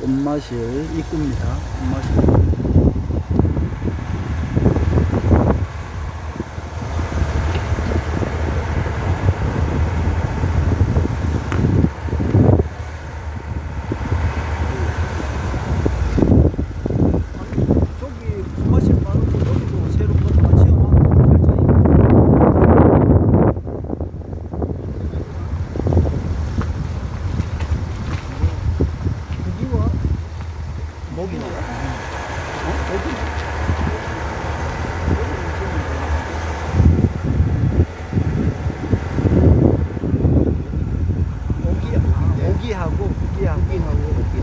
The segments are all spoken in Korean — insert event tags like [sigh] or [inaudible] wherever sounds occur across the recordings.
꽃마실 입구입니다. 꽃마실. 저기 꽃마실 말고 여기도 새로 뭐 하나 지어놨고 별장이 고기와 먹이네. 어? 고기. 고기, 아, 고기하고 고기하고 고기하고 고기.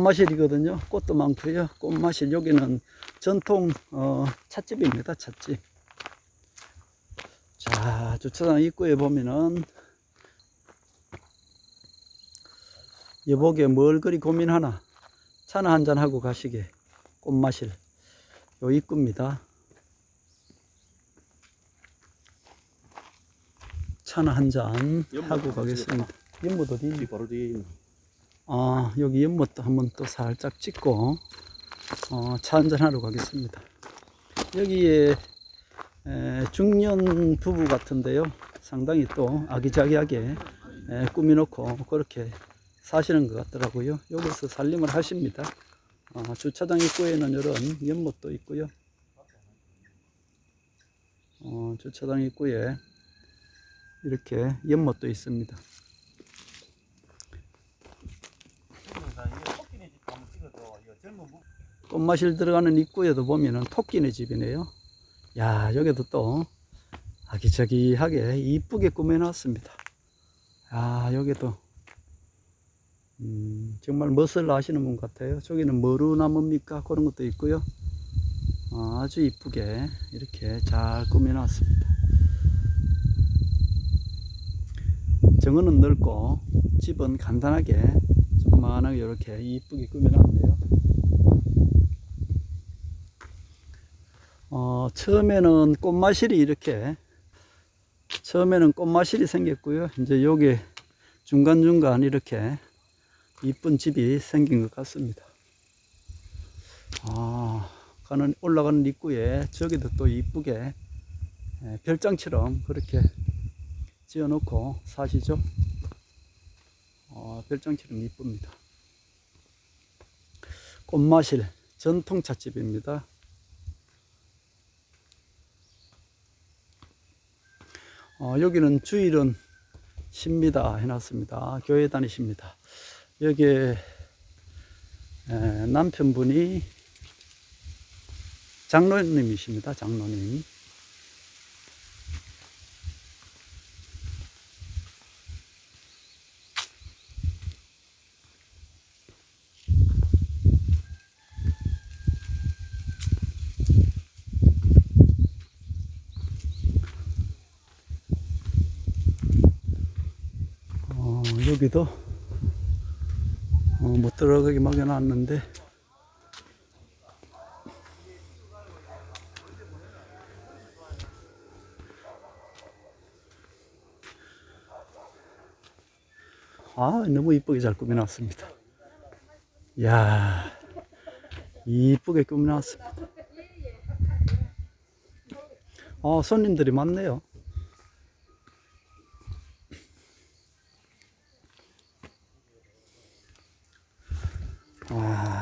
꽃마실이거든요. 꽃도 많고요. 꽃마실 여기는 전통 어, 찻집입니다. 찻집. 자 주차장 입구에 보면은 여보게 뭘 그리 고민하나 차나 한잔 하고 가시게 꽃마실 요 입구입니다. 차나 한잔 하고 가겠습니다. 연못 어디? 바로 뒤에 있는 아, 여기 연못도 한번 또 살짝 찍고, 어, 차 한잔하러 가겠습니다. 여기에 에, 중년 부부 같은데요. 상당히 또 아기자기하게 에, 꾸미놓고 그렇게 사시는 것 같더라고요. 여기서 살림을 하십니다. 어, 주차장 입구에는 이런 연못도 있고요. 어, 주차장 입구에 이렇게 연못도 있습니다. 꽃마실 들어가는 입구에도 보면은 토끼네 집이네요. 야, 여기도 또 아기자기하게 이쁘게 꾸며놨습니다. 야, 여기도 음, 정말 멋을 아시는 분 같아요. 저기는 머루나무입니까? 그런 것도 있고요. 어, 아주 이쁘게 이렇게 잘 꾸며놨습니다. 정원은 넓고 집은 간단하게 조그만하게 이렇게 이쁘게 꾸며놨네요. 어, 처음에는 꽃마실이 이렇게 처음에는 꽃마실이 생겼고요. 이제 여기 중간중간 이렇게 이쁜 집이 생긴 것 같습니다. 아, 가는 올라가는 입구에 저기도 또 이쁘게 예, 별장처럼 그렇게 지어 놓고 사시죠. 어, 별장처럼 이쁩니다. 꽃마실 전통 찻집입니다. 어, 여기는 주일은 쉽니다 해놨습니다. 교회 다니십니다. 여기에 에, 남편분이 장로님이십니다. 장로님. 어, 여기도 어, 못 들어가게 막아놨는데. 아 너무 이쁘게 잘 꾸며놨습니다. 이야 이쁘게 꾸며놨습니다. 아 손님들이 많네요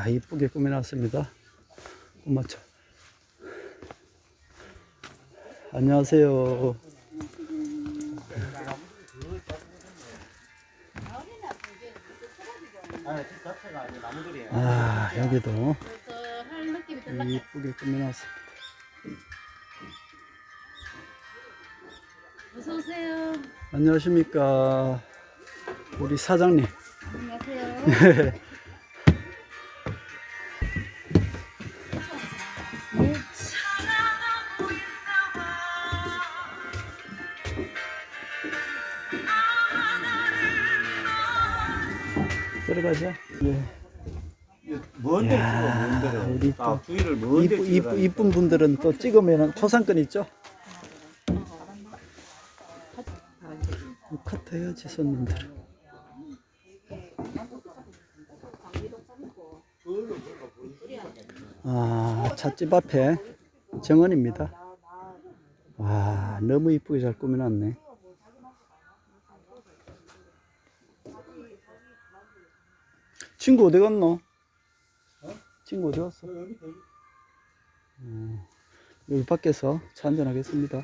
이쁘게 꾸며놨습니다. 꽃마차. 안녕하세요. 아, 여기도. 이쁘게 꾸며놨습니다. 어서 오세요. 안녕하십니까. 우리 사장님. 안녕하세요. [laughs] 들어가죠. 예. 먼데 찍어 야, 먼데를. 우리 딱또 주위를 먼데 이쁘, 이쁘, 찍어라. 이쁜 분들은 또 찍으면 초상권 있죠? 컷 해야지 손님들. 아, 찻집 앞에 정원입니다. 와, 너무 이쁘게 잘 꾸며놨네. 친구 어디 갔노? 친구 어디 갔어? 음, 여기 밖에서 차 한잔 하겠습니다.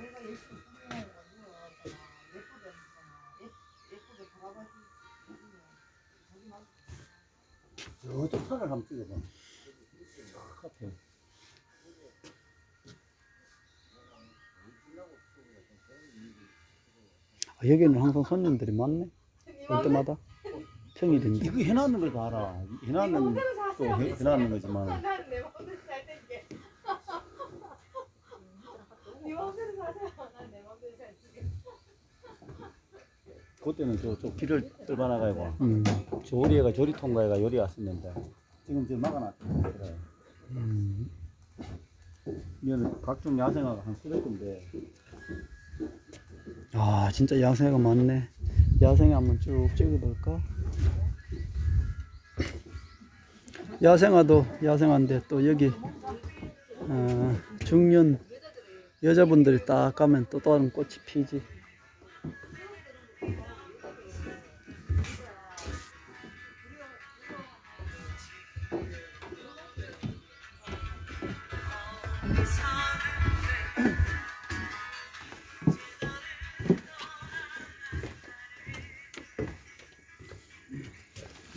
저쪽 산을 한번 찍어봐. 아, 여기는 항상 손님들이 많네. 올 때마다 평일인데. 이거 해놨는 걸다 알아. 해놨는 또 해, 해놨는 거지만 맘대로 잘. 네 맘대로 사세요. 난내 맘대로 잘 땡겨. 그때는 저, 저 길을 뚫어놔가지고 음, 조리애가 조리 통과애가 요리 왔었는데 지금 지금 막아놨지. 그래. 음. 이거는 각종 야생화가 한 수백 군데. 아, 진짜 야생화가 많네. 야생화 한번 쭉 찍어볼까? 야생화도 야생화인데 또 여기 어, 중년 여자분들이 딱 가면 또 다른 꽃이 피지.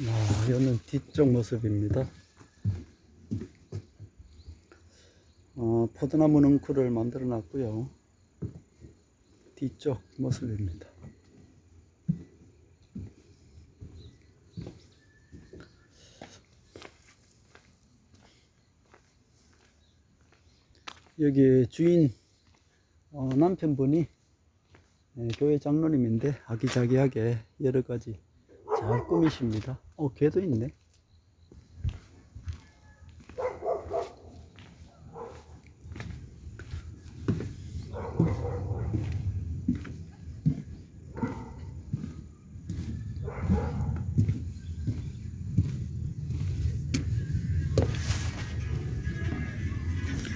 아, 여는 뒤쪽 모습입니다. 어, 포도나무 넝쿨을 만들어 놨고요. 뒤쪽 모습입니다. 여기 주인 어, 남편분이 예, 교회 장로님인데 아기자기하게 여러 가지 잘 꾸미십니다. 어, 개도 있네.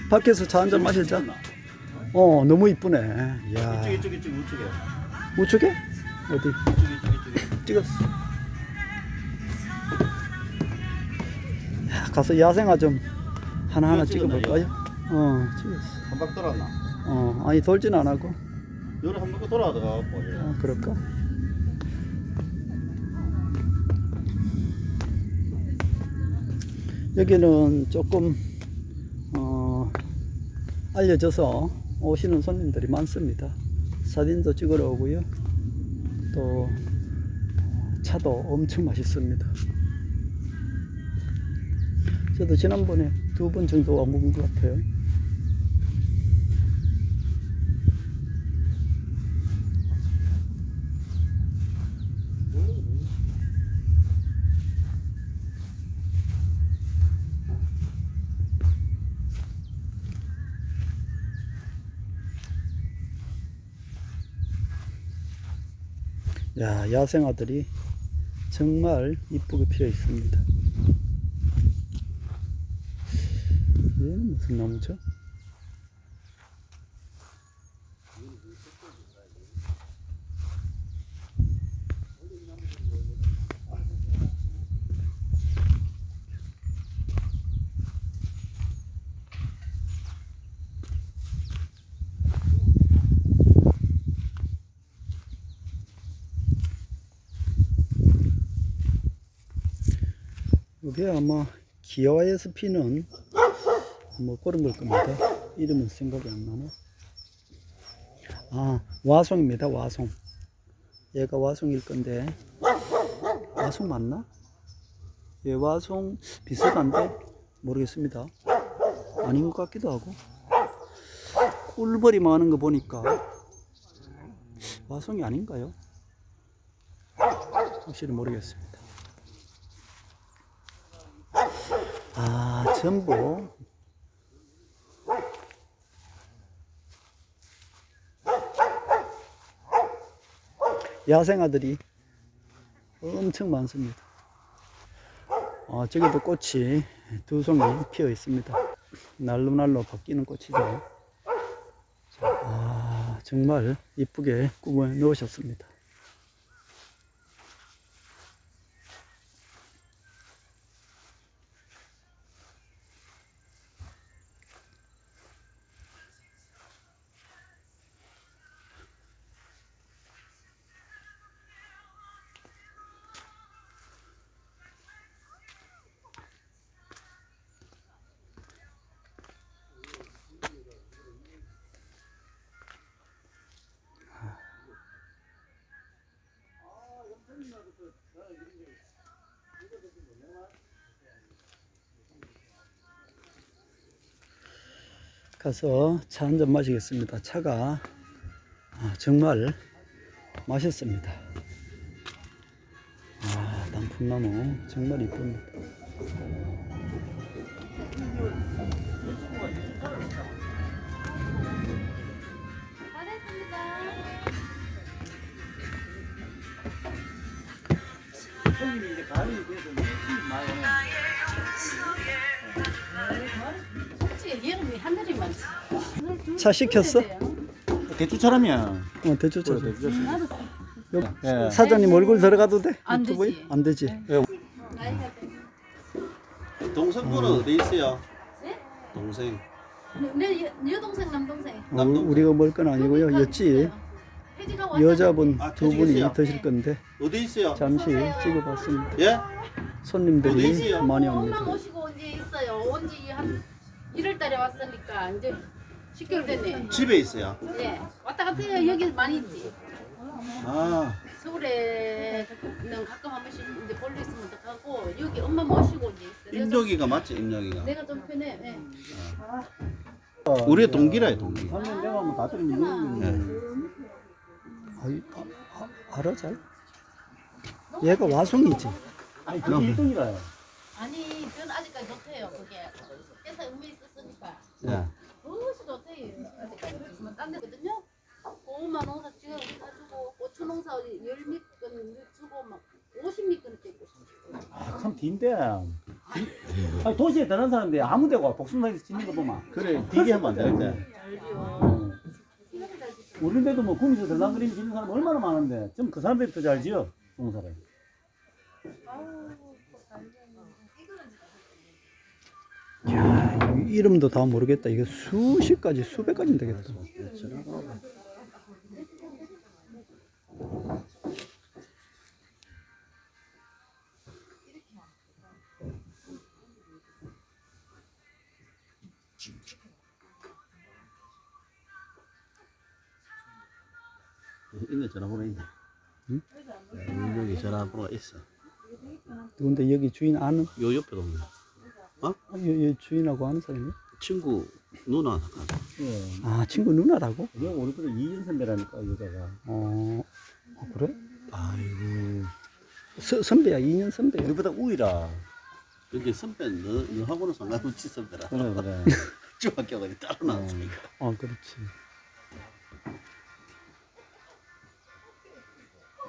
밖에서 차 한 잔 마실자. 어, 너무 이쁘네. 이쪽에 이쪽에 이쪽에 우측에. 우측에? 어디? 이쪽에 이쪽에 이쪽에. 찍었어. 가서 야생화 좀 하나하나 찍어볼까요? 어, 찍었어. 한박 돌았나? 어, 아니 돌진 안 하고. 요리 한 바퀴 돌아가다가 갖고. 어, 그럴까? 여기는 조금 어, 알려져서 오시는 손님들이 많습니다. 사진도 찍으러 오고요. 또 차도 엄청 맛있습니다. 저도 지난번에 두 번 정도 와본 것 같아요. 야, 야생화들이 정말 이쁘게 피어 있습니다. 얘는 무슨 나무죠? 이게 아마 기와에서 피는 뭐 그런 걸 겁니다. 이름은 생각이 안 나네. 아, 와송입니다. 와송. 얘가 와송일 건데. 와송 맞나? 얘 와송 비슷한데 모르겠습니다. 아닌 것 같기도 하고. 꿀벌이 많은 거 보니까 와송이 아닌가요? 확실히 모르겠습니다. 아, 전부. 야생아들이 엄청 많습니다. 아, 저기도 꽃이 두 송이 피어 있습니다. 날로날로 바뀌는 꽃이죠. 자, 아, 정말 이쁘게 꾸며 놓으셨습니다. 가서 차 한 잔 마시겠습니다. 차가 아, 정말 맛있습니다. 아, 단풍나무 정말 이쁩니다. 잘했습니다. 손님이 이제 가을이 돼서 일찍 많이 차 시켰어? 대추처럼이야. 어, 대추 차. 여기 예. 사장님 얼굴 들어가도 돼? 안 유튜브에? 되지. 안 되지. 나이가 동생 분은 어디 있어요? 네? 동생. 내 여동생 남동생. 어, 우리가 먹을 건 아니고요. 여찌 혜지가 왔잖아. 여자분 아, 두 분이? 드실 건데 어디 있어요? 잠시 찍어봤습니다. 예? 어디 손님들이 있어요? 많이 엄마 옵니다. 모시고 이제 있어요. 온 지 한 1월 달에 왔으니까 이제 10개월 됐네. 집에 있어요. 예. 왔다 갔다 해요. 여기 많이 있지. 아, 서울에 는 가끔 한 번씩 이제 볼일 있으면 또 가고 여기 엄마 모시고 이제 있어. 내가 좀, 임덕이가 맞지, 임덕이가. 내가 좀 편해. 예. 우리의 동기라요, 동기. 살면 내가 하면 다 들으면 예. 아이, 아, 아, 알아 잘? 얘가 와송이지. 아니, 그게 1등이라요. 아니 저는 아직까지 못해요. 그게 회사 의미 있었으니까. 예. 아직까지. 뭐딴 데거든요. 고구마 농사 지금 가지고 고추 농사 열미건 주고 막 50미건 떼고 아, 참 딘데. 아니, 도시에 다른 사람인데 아무 데가 복숭아에서 짓는 거 보면. 그래, 디게 하면 안 되는데. 지켜. 우리인데도 뭐 구미에서 대나그림 짓는 사람 얼마나 많은데. 좀 그 사람들이 더 잘 지어, 농사를. 이 이름도 다 모르겠다. 이거 수십 가지, 수백 가지 되겠다. 있네, 전화번호 있네. 응? 여기 전화번호가 있어. 근데 여기 주인 아는? 요 옆에 동네. 어? 여, 여 주인하고 아는 사람이? 친구 누나. 예. 아, 친구 누나라고? 여기 우리보다 2년 선배라니까, 여자가. 어, 어 그래? 아이고. 서, 선배야, 2년 선배야. 우리보다 우이라. 여기 선배, 너, 너하고는 상관없지, 선배라. 그래, 그래. [laughs] 중학교가 따로 나왔으니까. 어, 그렇지.